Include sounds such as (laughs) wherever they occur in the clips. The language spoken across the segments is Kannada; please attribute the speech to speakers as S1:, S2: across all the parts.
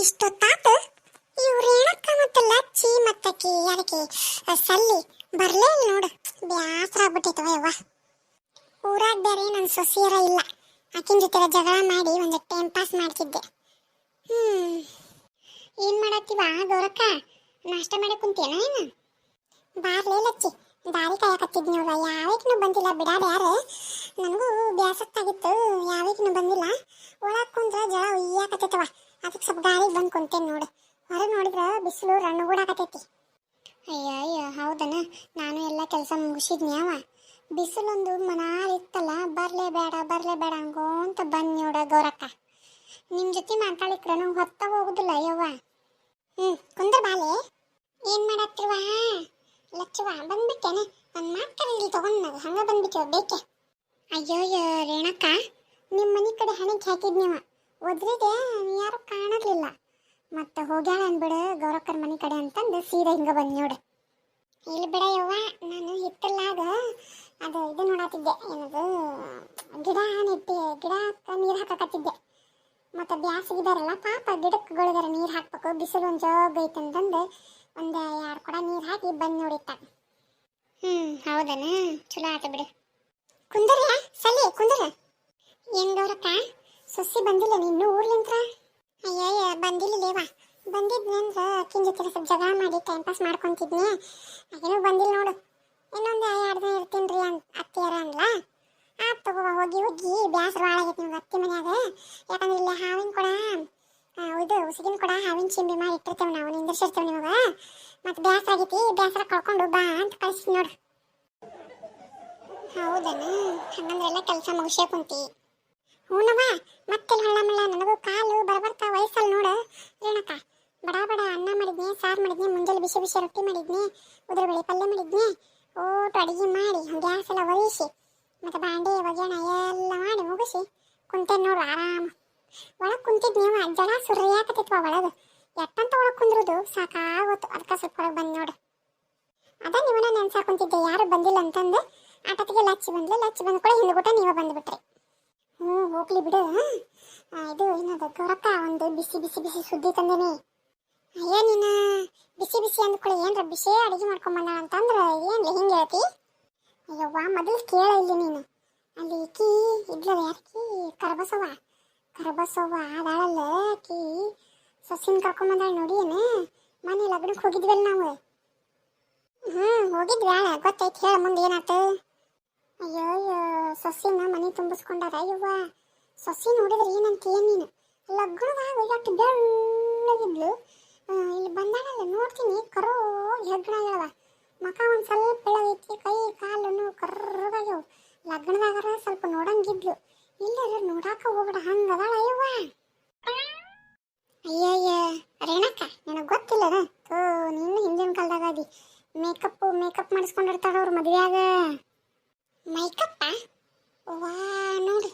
S1: ಇಷ್ಟೊತ್ತಾತ. ಇವ್ರು ಏನಕ್ಕ ಮತ್ತೆ ಲಚ್ಚಿ ಮತ್ತಕಿ ಅದಕ್ಕೆ ಸಲ್ಲಿ. ಬರ್ಲೇ ಇಲ್ಲ ನೋಡು. ಬ್ಯಾಸರ ಆಗ್ಬಿಟ್ಟಿತ್ತು ಯವ್ವ ಊರಾಗ ಬೇರೆ ನನ್ನ ಸೊಸಿಯರ ಇಲ್ಲ. ಆಕಿನ ಜೊತೆ ಜಗಳ ಮಾಡಿ ಒಂದು ಟೈಮ್ ಪಾಸ್ ಮಾಡ್ತಿದ್ದೆ. ಹ್ಮ್. ಏನ್ ಮಾಡತ್ತೀವ, ಗೌರಕ್ಕ? ನಾಷ್ಟ ಮಾಡಿ ಕುಂತೇನ ಏನು ಬಾರ್ಲೇ ಲಚ್ಚಿ ದಾರಿ ಕಾಯಕತ್ತಿದ್ನಿ ನೋಡ ಯಾವಕ್ಕೂ ಬಂದಿಲ್ಲ. ಬಿಡಾಡ ಯಾರು? ನನಗೂ ಬ್ಯಾಸತ್ತಾಗಿತ್ತು. ಯಾವಕ್ಕೂ ಬಂದಿಲ್ಲ. ಒಳಗ್ ಕುಂದ್ರ ಜಳ ಉಯ್ಯಾಕತ್ತೈತವ ಅದಕ್ಕೆ ಸ್ವಲ್ಪ ಗಾಳಿಗೆ ಬಂದು ಕುಂತೇನೆ ನೋಡು. ಹೊರಗೆ ನೋಡಿದ್ರೆ ಬಿಸಿಲು ರಣ್ಣು ಕೂಡ ಆಗತೈತಿ. ಅಯ್ಯ ಅಯ್ಯ ಹೌದನ? ನಾನು ಎಲ್ಲ ಕೆಲಸ ಮುಗಿಸಿದ್ನಿ ಅವ. ಬಿಸಿಲೊಂದು ಮನಾಲ್ ಇತ್ತಲ್ಲ, ಬರಲೇ ಬೇಡ ಬರಲೇ ಬೇಡ ಅನ್ಕೊಂತ ಬಂದು ನೋಡ ಗೌರಕ್ಕ. ನಿಮ್ಮ ಜೊತೆ ಮಾತಾಡಿಕ್ರ ನಂಗೆ ಹೊತ್ತ ಹೋಗುದಿಲ್ಲ ಯವ್ವ. ಹ್ಞೂ ಕುಂದ್ರ ಬಾಲೆ. ಏನು ಮಾಡತ್ತಿರುವ? ಲಚ್ಚವ ಬಂದ್ಬಿಟ್ಟೇನೆ. ಒಂದು ಮಾತ್ ಇಲ್ಲಿ ತಗೊಂಡ್ ನಾವು ಹಂಗೆ ಬಂದ್ಬಿಟ್ಟವ ಬೇಕೆ? ಅಯ್ಯೋ ರೇಣಕ್ಕ ನಿಮ್ಮ ಮನೆ ಕಡೆ ಹಣಿಗೆ ಹಾಕಿದ್ನಿವ ಒದ್ರಿದೆ ಯಾರು ಕಾಣಲಿಲ್ಲ ಮತ್ತೆ ಹೋಗ್ಯಾಳ ಅನ್ಬಿಡ ಗೌರಕ್ಕರ ಮನೆ ಕಡೆ ಅಂತಂದು ಸೀದಾ ಹಿಂಗ ಬಂದ್ ನೋಡು. ಇಲ್ಲಿ ಬಿಡ ಯವ್ವ, ನಾನು ಹಿತ್ತಲಾಗ ಅದು ಇದು ನೋಡತ್ತಿದ್ದೆ ಏನದು, ಗಿಡ ನೆಟ್ಟಿ, ಗಿಡ ನೀರು ಹಾಕಕತ್ತಿದ್ದೆ. ಮತ್ತೆ ಬ್ಯಾಸಗಿದಾರಲ್ಲ ಪಾಪ ಗಿಡಕ್ಕೆ ನೀರು ಹಾಕ್ಬೇಕು, ಬಿಸಿಲು ಒಂದು ಜೋಗ ಅಂತಂದು ಒಂದು ಎರಡು ಕೂಡ ನೀರು ಹಾಕಿ ಬಂದು ನೋಡಿತ್ತ ಹ್ಞೂ ಹೌದನ? ಚಲೋ ಆತ ಬಿಡು. ಕುಂದರ ಸಲಿ ಕುಂದರ ಏನ್ ಗೌರಕ್ಕ? ಸೊಸಿ ಬಂದಿಲ್ಲ ನೀನು ಊರ್ಲಿಂತ್ರ ಅಯ್ಯಯ್ಯ, ಬಂದಿಲ್ಲ ಲೇವಾ ಬಂದಿದ್ನಿ ಅಂದ್ರೆ ಅಕ್ಕಿನ ಜೊತೆ ಸ್ವಲ್ಪ ಜಗಳ ಮಾಡಿ ಟೈಮ್ ಪಾಸ್ ಮಾಡ್ಕೊಂತಿದ್ನಿ. ಏನೋ ಬಂದಿಲ್ಲ ನೋಡು. ಇನ್ನೊಂದು ಎರಡು ದಿನ ಇರ್ತೀನಿ ರೀ ಅಂತ ಅತ್ತಿಯರ ಅಂದ್ಲ? ಆತ್ ತಗೋ ಹೋಗಿ ಹೋಗಿ. ಬ್ಯಾಸರ ಆಗೈತಿ ನಿಮ್ಗೆ ಅತ್ತಿ ಮನ್ಯಾಗ. ಯಾಕಂದ್ರೆ ಇಲ್ಲಿ ಹಾವಿನ ಕೊಡ ಇದು ಉಸಿಗಿನ ಕೊಡ, ಹಾವಿನ ಚಿಂಬಿ ಮಾಡಿ ಇಟ್ಟಿರ್ತೇವೆ ನಾವು, ನಿಂದಿರ್ಸಿರ್ತೇವೆ ನಿಮಗೆ. ಮತ್ತೆ ಬ್ಯಾಸರ ಆಗೈತಿ ಬ್ಯಾಸರ ಕಳ್ಕೊಂಡು ಬಾ ಅಂತ ಕಳಿಸಿ ನೋಡು. ಹೌದನ? ಹಂಗಂದ್ರೆಲ್ಲ ಕೆಲಸ ಮುಗಿಸೇ ಕುಂತಿ. ಹೂನವ ಮತ್ತೆ ಹಳ್ಳ ಮಳ್ಳ ನನಗೂ ಕಾಲು ಬರಬರ್ತಾ ವಯಸ್ಸಲ್ಲಿ ನೋಡು ರೇಣಕ್ಕ ಬಡ ಬಡ ಅನ್ನ ಮಾಡಿದ್ನಿ ಸಾರು ಮಾಡಿದ್ನಿ ಮುಂಜಾನೆ ಬಿಸಿ ರೊಟ್ಟಿ ಮಾಡಿದ್ನಿ, ಉದ್ರ ಬೇಳೆ ಪಲ್ಯ ಮಾಡಿದ್ನಿ ಊಟ ಅಡಿಗೆ ಮಾಡಿ ಗ್ಯಾಸ್ ಎಲ್ಲ ಒಯಿಸಿ ಮತ್ತೆ ಬಾಂಡೆ ಒಗ್ಯಾಣ ಎಲ್ಲ ಮಾಡಿ ಮುಗಿಸಿ ಕುಂತೇನೆ ನೋಡು ಆರಾಮ. ಒಳಗೆ ಕುಂತಿದ್ನಿ ಅವ ಜನ ಸುರಿಯಾಕತ್ತಿತ್ತು ಒಳಗೆ. ಎಟ್ಟಂತ ಒಳಗೆ ಕುಂದ್ರದು ಸಾಕಾಗೋತು ಅದಕ್ಕೆ ಸ್ವಲ್ಪ ಒಳಗೆ ಬಂದು ನೋಡು. ಅದ ನೀವನ್ನ ನೆನ್ಸಾ ಕುಂತಿದ್ದೆ, ಯಾರು ಬಂದಿಲ್ಲ ಅಂತಂದು ಆಟತಿಗೆ ಲಚ್ಚಿ ಬಂದ್ಲೆ, ಲಚ್ಚಿ ಬಂದ ಕೂಡ ಹಿಂದ್ಬಿಟ್ಟ ನೀವೇ ಬಂದ್ಬಿಟ್ರಿ. ಹ್ಞೂ, ಹೋಗ್ಲಿ ಬಿಡು. ಇದು ಏನದು ಗೌರಕ್ಕ ಒಂದು ಬಿಸಿ ಬಿಸಿ ಬಿಸಿ ಸುದ್ದಿ ತಂದೇನಿ. ಅಯ್ಯ ನೀನ ಬಿಸಿ ಬಿಸಿ ಅಂದ್ಕೊಳ್ಳಿ ಏನ್ರ ಬಿಸಿ ಅಡಿಗೆ ಮಾಡ್ಕೊಂಡ್ ಬಂದಾಳ ಅಂತಂದ್ರೆ ಏನ್ಲಿ ಹಿಂಗೆ ಹೇಳ್ತಿ? ಅಯ್ಯವ್ವ ಮೊದಲು ಕೇಳ ಇಲ್ಲಿ ನೀನು. ಅಲ್ಲಿ ಕಿ ಇದ್ಲಲ್ಲ ಯಾರಕಿ ಕರಬಸವ್ವ. ಕರಬಸವ್ವ ಅದಾಳಲ್ಲ ಆಕಿ ಸೊಸಿನ ಕರ್ಕೊಂಡ್ ಬಂದಾಳ ನೋಡಿ ಮನೆ ಲಗ್ನಕ್ಕೆ ಹೋಗಿದ್ವಲ್ಲ ನಾವು. ಹ್ಮ್, ಹೋಗಿದ್ವಿ ಆಳ ಗೊತ್ತೈತಿ ಹೇಳ ಮುಂದೆ ಏನಾತು? ಅಯ್ಯೋ ಅಯ್ಯೋ, ಸೊಸಿನ ಮನೆ ತುಂಬಿಸ್ಕೊಂಡಾರ ಅಯ್ಯವ್ವ ಸೊಸಿ ನೋಡಿದ್ರೆ ಏನಂತ ಏನ್ ನೀನು? ಲಗ್ನದಾಗ ಎಷ್ಟು ಬೆಳ್ಳಗಿದ್ಲು. ಇಲ್ಲಿ ಬಂದಾನಲ್ಲ ನೋಡ್ತೀನಿ, ಕರು ಹೆಗ್ಗಣ ಹೇಳವ ಮಕ ಒಂದು ಸ್ವಲ್ಪ ಬೆಳಗೈತಿ, ಕೈ ಕಾಲು ಕರ್ರಗಾಗ್ಯವು ಲಗ್ನದಾಗರ ಸ್ವಲ್ಪ ನೋಡಂಗಿದ್ಲು. ಇಲ್ಲರ ನೋಡಾಕ ಹೋಗ್ಬೇಡ ಹಂಗದಾಳ ಅಯ್ಯವ್ವ ಅಯ್ಯಯ್ಯ, ರೇಣಕ್ಕ, ನಿನಗೆ ಗೊತ್ತಿಲ್ಲ ತೋ ನೀನು ಹಿಂದಿನ ಕಾಲದಾಗ ಅದಿ ಮೇಕಪ್ ಮೇಕಪ್ ಮಾಡಿಸ್ಕೊಂಡಿರ್ತಾರ ಅವ್ರ ಮದುವೆಯಾಗ. ಮೇಕಪ್ಪ? ವಾ ನೋಡಿ.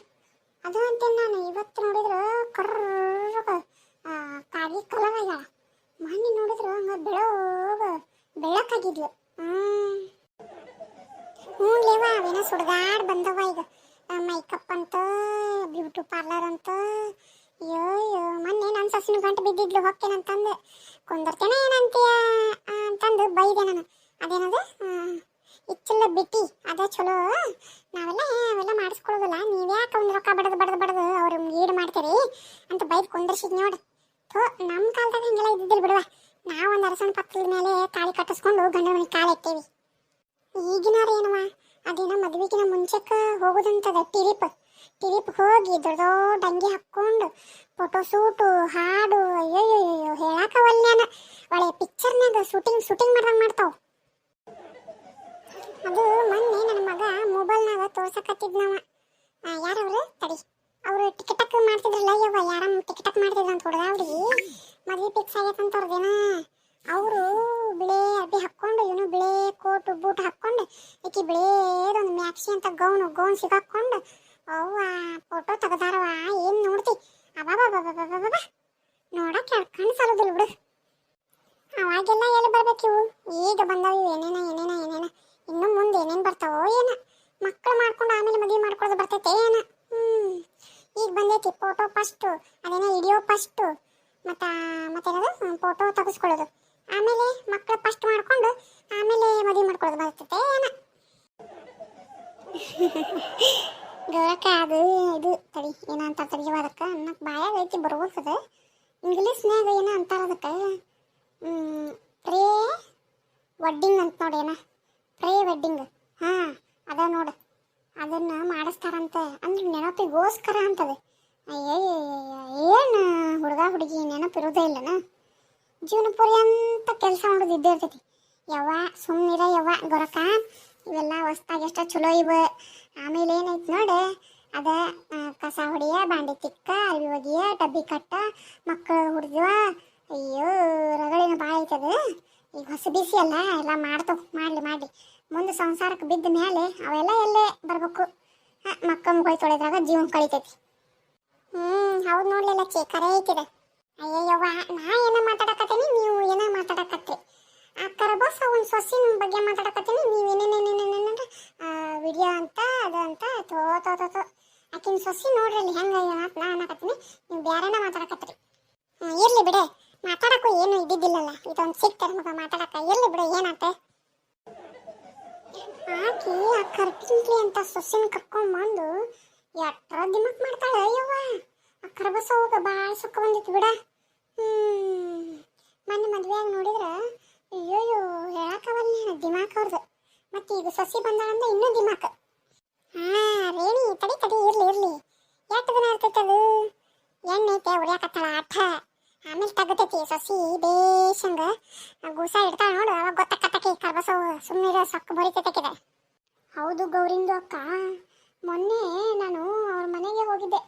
S1: ಅದು ಅಂತೇನು ನಾನು, ಇವತ್ತು ನೋಡಿದ್ರೆ ಕರ್ರ ಕಾಗಿ ಕಲರ್ ಮೊನ್ನೆ ನೋಡಿದ್ರೆ, ಹಂಗ ಬೆಳೋಗ ಬೆಳಕಾಗಿದ್ಲು. ಹ್ಞೂ ಲೇವ ಅವೇನೋ ಸುಡ್ಗಾಡ್ ಬಂದವ ಈಗ. ಮೇಕಪ್ ಅಂತ ಬ್ಯೂಟಿ ಪಾರ್ಲರ್ ಅಂತ. ಅಯ್ಯೋ ಮೊನ್ನೆ ನನ್ನ ಸಸಿನ ಗಂಟು ಬಿದ್ದಿದ್ಲು ಹೊಕ್ಕೇನಂತಂದು ಕುಂದರ್ತೇನೆ ಏನಂತೀಯ ಅಂತಂದು ಬೈದೆ ನಾನು. ಅದೇನದು? ಇಚ್ಚಿಲ್ಲ ಬಿಟ್ಟಿ, ಅದೇ ಚಲೋ. ನಾವೆಲ್ಲ ಅವೆಲ್ಲ ಮಾಡಿಸ್ಕೊಳ್ಳೋದಿಲ್ಲ, ನೀವ್ಯಾಕೆ ಒಂದು ರೊಕ್ಕ ಬಡದು ಬಡದು ಬಡದು ಅವ್ರು ಈಡು ಮಾಡ್ತೀರಿ? ಅಂತ ಬೈದು ಕುಂದರ್ಸಿದ್ ನೋಡು. ನಮ್ಮ ಕಾಲದಾಗ ಹಿಂಗೆಲ್ಲ ಇದ್ದಿದ್ದಿಲ್ಲ ಬಿಡುವ. ನಾವು ಒಂದು ಪಕ್ಕದ ಮೇಲೆ ತಾಳಿ ಕಟ್ಟಿಸ್ಕೊಂಡು ಗಂಡ ಮನೆ ಕಾಲು ಇಟ್ಟೇವಿ ಈಗಿನಾರ ಏನವ? ಅದೇನೋ ಮದುವೆಗಿನ ಮುಂಚೆಕ್ಕ ಹೋಗೋದಂತದ ಟಿರಿಪ್. ಟಿರಿಪ್ ಹೋಗಿ ದೊಡ್ಡ ದೊಡ್ಡ ಅಂಗಿ ಹಾಕ್ಕೊಂಡು ಫೋಟೋ ಶೂಟು, ಹಾಡು ಅಯ್ಯಯ್ಯೋ ಹೇಳಾಕವಲ್ಯಾನ ಒಳ್ಳೆ ಪಿಕ್ಚರ್ನಾಗ ಶೂಟಿಂಗ್ ಶೂಟಿಂಗ್ ಮಾಡ್ದಂಗೆ ಮಾಡ್ತಾವ. ಅದು ಮೊನ್ನೆ ನನ್ನ ಮಗ ಮೊಬೈಲ್ನಾಗ ತೋರ್ಸಕತ್ತಿದ್ನವ. ಯಾರವ್ರು ತಡಿ. ಅವರು ಟಿಕೆಟಕ್ ಮಾಡ್ತಿದ್ರಲ್ಲ ಯವ್ವ, ಯಾರಮ್ಮ? ಟಿಕೆಟಕ್ ಮಾಡ್ತಿದ್ರು ಅಂತ ಹುಡುಗ ಹುಡುಗಿ ಮದ್ವೆ ಫಿಕ್ಸ್ ಆಗೈತಂತ ಅವ್ರದೇನ ಅವರು ಬಿಳೆ ಅರ್ಬಿ ಹಾಕ್ಕೊಂಡು, ಇವನು ಬಿಳೆ ಕೋಟು ಬೂಟ್ ಹಾಕ್ಕೊಂಡು, ಈಕಿ ಬಿಳೇದೊಂದು ಮ್ಯಾಕ್ಸಿ ಅಂತ ಗೌನು ಗೌನ್ ಸಿಗಾಕೊಂಡು ಅವ್ವ ಫೋಟೋ ತೆಗದಾರವ ಏನ್ ನೋಡ್ತಿ? ಅಬಾಬಾಬಾಬಾಬಾಬಾ ನೋಡಕ್ಕೆ ಕಣ್ಣು ಸಾಲೋದಿಲ್ಲ ಬಿಡು. ಅವಾಗೆಲ್ಲ ಎಲ್ಲಿ ಬರ್ಬೇಕಿವು ಈಗ ಬಂದಾವ ಏನೇನ ಏನೇನ ಏನೇನ. ಇನ್ನು ಮುಂದೆ ಏನೇನು ಬರ್ತಾವೋ ಏನ. ಮಕ್ಕಳು ಮಾಡ್ಕೊಂಡು ಆಮೇಲೆ ಮದುವೆ ಮಾಡ್ಕೊಳ್ಳೋದು ಬರ್ತೈತೆ ಏನ ಈಗ ಬಂದೈತಿ ಫೋಟೋ ಫಸ್ಟು ಅದೇನೋ ವಿಡಿಯೋ ಫಸ್ಟು ಮತ್ತು ಮತ್ತೇನದು ಫೋಟೋ ತೆಗೆಸ್ಕೊಳ್ಳೋದು. ಆಮೇಲೆ ಮಕ್ಕಳು ಫಸ್ಟ್ ಮಾಡ್ಕೊಂಡು, ಆಮೇಲೆ ಮದುವೆ ಮಾಡ್ಕೊಳ್ಳೋದು ಬರ್ತೈತೆ, ಏನ? (laughs) ಗೌರಕ್ಕ, ಅದು ಇದು ತಡಿ ಏನಂತ ತಡಿಯವ ಅದಕ್ಕೆ. ಅನ್ನಕ್ಕೆ ಬಾಯಾಗ ಐತಿ ಬರ್ಬೇಕದ ಇಂಗ್ಲೀಷ್ನ್ಯಾಗ ಏನೋ ಅಂತಾರ ಅದಕ್ಕೆ. ಪ್ರೇ ವಡ್ಡಿಂಗ್ ಅಂತ ನೋಡಿ ಏನ. ಪ್ರೇ ವೆಡ್ಡಿಂಗ್ ಹಾಂ, ಅದ ನೋಡು. ಅದನ್ನ ಮಾಡಿಸ್ತಾರಂತೆ. ಅಂದ್ರೆ ನೆನಪಿಗೋಸ್ಕರ ಅಂತದೆ. ಏನು ಹುಡುಗ ಹುಡುಗಿ ನೆನಪಿರೋದೇ ಇಲ್ಲನ? ಜೀವನ ಪರ್ಯಂತ ಕೆಲಸ ಮಾಡೋದು ಇದ್ದೇ ಇರ್ತೈತಿ. ಯವ್ವ ಸುಮ್ಮನಿರ ಯವ್ವ, ಗೊರಕ. ಇವೆಲ್ಲ ಹೊಸ್ದಾಗ ಎಷ್ಟ ಚಲೋ ಇವ. ಆಮೇಲೆ ಏನೈತಿ ನೋಡಿ, ಅದ ಕಸ ಹೊಡಿಯ, ಬಾಂಡೆ ತಿಕ್ಕ ಅರಿವಿ ಒಗಿಯ, ಡಬ್ಬಿ ಕಟ್ಟ, ಮಕ್ಕಳು ಹುಡ್ದಿವ. ಅಯ್ಯೋ, ರಗಳಿನ ಭಾಳ ಐತದ. ಈಗ ಹೊಸ ಬಿಸಿ ಅಲ್ಲ, ಎಲ್ಲ ಮಾಡ್ತಾವ ಮಾಡಲಿ ಮಾಡಲಿ. ಮುಂದೆ ಸಂಸಾರಕ್ಕೆ ಬಿದ್ದ ಮೇಲೆ ಅವೆಲ್ಲ ಎಲ್ಲೇ ಬರ್ಬೇಕು. ಮಕ್ಕಳು ಮುಗಿ ತೊಳೆದಾಗ ಜೀವನ ಕಳಿತೈತಿ. ಹ್ಮ್, ಹೌದು ನೋಡ್ಲಿಲ್ಲ ಚೇ ಕರೆ ಐತಿದ. ಅಯ್ಯಯ್ಯವ್ವ, ನಾ ಏನ ಮಾತಾಡಕತ್ತೀನಿ, ನೀವು ಏನ ಆ ಕರಬಸ್ ಒಂದು ಸೊಸಿನ ಬಗ್ಗೆ ಮಾತಾಡಕತ್ತೀನಿ, ನೀವು ಏನೇನೇನೇನೇನೇನ ವಿಡಿಯೋ ಅಂತ, ಅದು ಅಂತ ತೋ ತೋ ತೋ ತೋ ಆಕಿನ ಸೊಸಿ ನೋಡ್ರಿ ಅಲ್ಲಿ ಹೆಂಗ ನಾ ಅನ್ನಕತ್ತೀನಿ. ನೀವು ಬ್ಯಾರೆನ ಮಾತಾಡಕತ್ರಿ. ಇರ್ಲಿ ಬಿಡೆ, ಮಾತಾಡಕ್ಕೂ ಏನು ಇದ್ದಿದ್ದಿಲ್ಲಲ್ಲ. ಇದೊಂದು ಸಿಕ್ತಾರೆ ಮಗ ಮಾತಾಡಕ ಇರ್ಲಿ ಬಿಡು ಏನಾತೆ ಆಕಿ ಆ ಕರ್ಕಿಂಟ್ಲಿ ಅಂತ ಸೊಸಿನ ಕರ್ಕೊಂಡ್ಬಂದು ಎಟ್ರ ದಿಮಕ್ ಮಾಡ್ತಾಳೆ? ಅಯ್ಯವ್ವ, ಆ ಕರ್ಬಸ ಹೋಗ ಭಾಳ ಸುಖ ಬಂದಿತ್ತು ಬಿಡ. ಮೊನ್ನೆ ಮದ್ವೆಯಾಗ ನೋಡಿದ್ರೆ, ಅಯ್ಯೋಯ್ಯೋ ಹೇಳಕ್ಕವಲ್ಲ ದಿಮಾಕ್ ಅವ್ರದ್ದು ಮತ್ತೆ ಈಗ ಸಸಿ ಬಂದಾಳಂದ ಇನ್ನೂ ದಿಮಾಕ್. ಹಾ, ರೇಣಿ, ತಡಿ ತಡಿ, ಇರ್ಲಿ ಇರ್ಲಿ. ಎಷ್ಟು ದಿನ ಇರ್ತೈತೆ ಅದು? ಎಣ್ಣೆ ಐತೆ ಆಟ. ಆಮೇಲೆ ತಗತೈತಿ ಸಸಿ ಬೇಷಂಗ. ಗೂಸ ಇಡ್ತಾಳ ನೋಡು, ಅವಾಗ ಗೊತ್ತಾಕತ್ತಕಿ ಕರ್ಬಸವು ಸುಮ್ಮನೆ ಸೊಕ್ಕ ಬರಿತೈತಕಿದೆ ಹೌದು ಗೌರಿಂದು ಅಕ್ಕ. ಮೊನ್ನೆ ನಾನು ಅವ್ರ ಮನೆಗೆ ಹೋಗಿದ್ದೆ.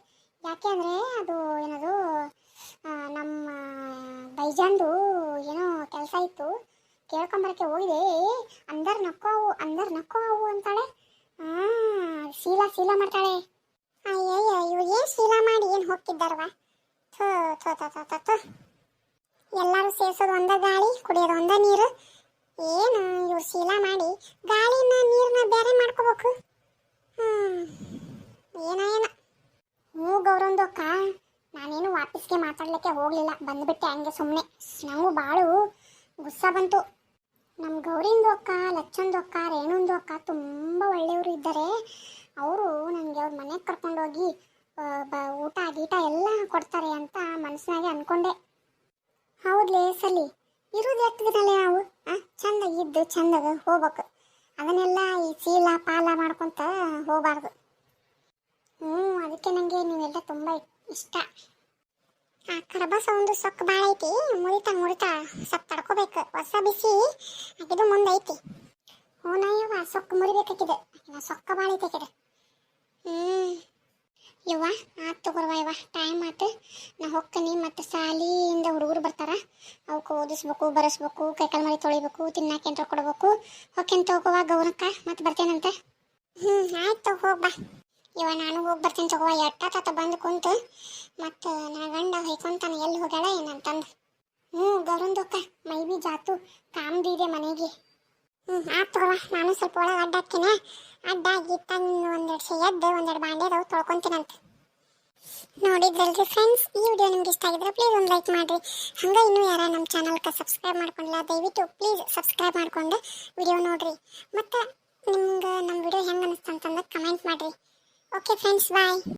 S1: ಯಾಕೆ ಅಂದರೆ ಅದು ಏನದು ನಮ್ಮ ಬೈಜಾಂದು ಏನೋ ಕೆಲಸ ಇತ್ತು. ಕೇಳ್ಕೊಂಬರಕ್ಕೆ ಹೋಗಿದೆ. ಅಂದರ್ ನಕ್ಕೋ ಅವು, ಅಂದರ್ ನಕ್ಕೋ ಅವು ಅಂತಾಳೆ. ಶೀಲಾ ಶೀಲಾ ಮಾಡ್ತಾಳೆ. ಅಯ್ಯಯ್ಯ, ಇವ್ರು ಏನು ಶೀಲಾ ಮಾಡಿ ಏನು ಹೋಗ್ತಿದ್ದಾರವ ಥೋ ಥೋ ಥೋ ಥೋ ಥೋ. ಎಲ್ಲರೂ ಸೇರ್ಸೋದು ಒಂದ ಗಾಳಿ, ಕುಡಿಯೋದು ಒಂದ ನೀರು. ಏನು ಇವ್ರು ಶೀಲ ಮಾಡಿ ಗಾಳಿನ ನೀರನ್ನ ಬೇರೆ ಮಾಡ್ಕೋಬೇಕು. ಏನೋ ಏನೋ. ಹ್ಞೂ ಗೌರವಂದು ಅಕ್ಕ ನಾನೇನು ವಾಪಸ್ಗೆ ಮಾತಾಡ್ಲಿಕ್ಕೆ ಹೋಗ್ಲಿಲ್ಲ, ಬಂದ್ಬಿಟ್ಟೆ ಹಂಗೆ ಸುಮ್ಮನೆ ನಂಗೂ ಭಾಳ ಗುಸ್ಸ ಬಂತು. ನಮ್ಮ ಗೌರಿಂದು ಅಕ್ಕ, ಲಚ್ಚಂದು ಅಕ್ಕ, ರೇಣುಂದು ಅಕ್ಕ ತುಂಬ ಒಳ್ಳೆಯವರು ಇದ್ದಾರೆ. ಅವರು ನನಗೆ ಅವ್ರ ಮನೆಗೆ ಕರ್ಕೊಂಡೋಗಿ ಬ, ಊಟ ಗೀಟ ಎಲ್ಲ ಕೊಡ್ತಾರೆ ಅಂತ ಮನಸ್ಸಿನಾಗೆ ಅಂದ್ಕೊಂಡೆ ಹೌದ್ಲೇ ಸಲಿ, ಇರೋದು ದಿನಲೇ ನಾವು, ಆ? ಚಂದ ಇದ್ದು ಚಂದ ಹೋಗ್ಬೇಕು. ಅದನ್ನೆಲ್ಲ ಈ ಚೀಲ ಪಾಲ ಮಾಡ್ಕೊಂತ ಹೋಗಬಾರ್ದು. ಹ್ಞೂ ಅದಕ್ಕೆ ನನಗೆ ನೀವೆಲ್ಲ ತುಂಬ ಇಷ್ಟ. ಆ ಕರಬಸ ಒಂದು ಸೊಕ್ಕ ಭಾಳ ಐತಿ, ಮುರಿತಾ ಮುರಿತಾ ಸೊಪ್ಪು ತಡ್ಕೋಬೇಕು. ಹೊಸ ಬಿಸಿ ಇದು ಮುಂದೆ ಐತಿ. ಹೂನಯ್ಯವ್ವ ಸೊಕ್ಕ ಮುರಿಬೇಕಾಗಿದೆ. ಸೊಕ್ಕ ಭಾಳ ಐತೆ ಹ್ಞೂ ಯವ್ವ, ಆತು ತಗೋರ್ವ ಯವ್ವ ಟೈಮ್ ಆತು. ನಾ ಹೊಕ್ಕನಿ ಮತ್ತು ಸಾಲಿಯಿಂದ ಹುಡುಗರು ಬರ್ತಾರ. ಅವಕ್ಕೆ ಓದಿಸ್ಬೇಕು, ಬರೆಸ್ಬೇಕು, ಕೈಕಾಲು ಮಾಡಿ ತೊಳಿಬೇಕು ತಿನ್ನಾಕೇಂದ್ರ ಕೊಡ್ಬೇಕು. ಹೋಗ್ಯಂತ ಹೋಗುವ ಗೌರಕ್ಕ, ಮತ್ತೆ ಬರ್ತೇನಂತ. ಹ್ಞೂ ಆಯ್ತು ಹೋಗಿ ಬಾ. ಇವ ನಾನು ಹೋಗಿ ಬರ್ತೀನಿ ತಗೋವ ಎಟ್ಟ ಬಂದು ಕುಂತು. ಮತ್ತು ನಾ ಗಂಡ ಹೊಯ್ಕೊಂತಾನೆ, ಎಲ್ಲಿ ಹೋಗ್ಯಾಳ ಏನಂತಂದು ಹ್ಞೂ ಗೌರಂದಕ್ಕ ಮೈ ಬಿ ಜಾತು ಕಾಮ್ದಿದೆ ಮನೆಗೆ. ಹ್ಞೂ ತಗೋವ, ನಾನು ಸ್ವಲ್ಪ ಒಳಗೆ ಅಡ್ಡಾಕ್ತೀನಿ ಅಡ್ಡಾಗಿ ತಂದು ಒಂದೆರಡು ಸೆ ಎದ್ದು ಒಂದೆರಡು ಬಾಂಡೆದವು ತೊಳ್ಕೊಂತೀನಂತ. ನೋಡಿದ್ರಲ್ರಿ ಫ್ರೆಂಡ್ಸ್ ಈ ವಿಡಿಯೋ ನಿಮ್ಗೆ ಇಷ್ಟ ಆಗಿದ್ರೆ ಪ್ಲೀಸ್ ಒಂದು ಲೈಕ್ ಮಾಡಿರಿ. ಹಂಗೆ ಇನ್ನೂ ಯಾರ ನಮ್ಮ ಚಾನಲ್ಗೆ ಸಬ್ಸ್ಕ್ರೈಬ್ ಮಾಡ್ಕೊಂಡಿಲ್ಲ, ದಯವಿಟ್ಟು ಪ್ಲೀಸ್ ಸಬ್ಸ್ಕ್ರೈಬ್ ಮಾಡ್ಕೊಂಡು ವಿಡಿಯೋ ನೋಡಿರಿ. ಮತ್ತು ನಿಮ್ಗೆ ನಮ್ಮ ವಿಡಿಯೋ ಹೆಂಗೆ ಅನಿಸ್ತು ಅಂತಂದು ಕಮೆಂಟ್ ಮಾಡಿರಿ. ಓಕೆ ಫ್ರೆಂಡ್ಸ್ ಬಾಯ್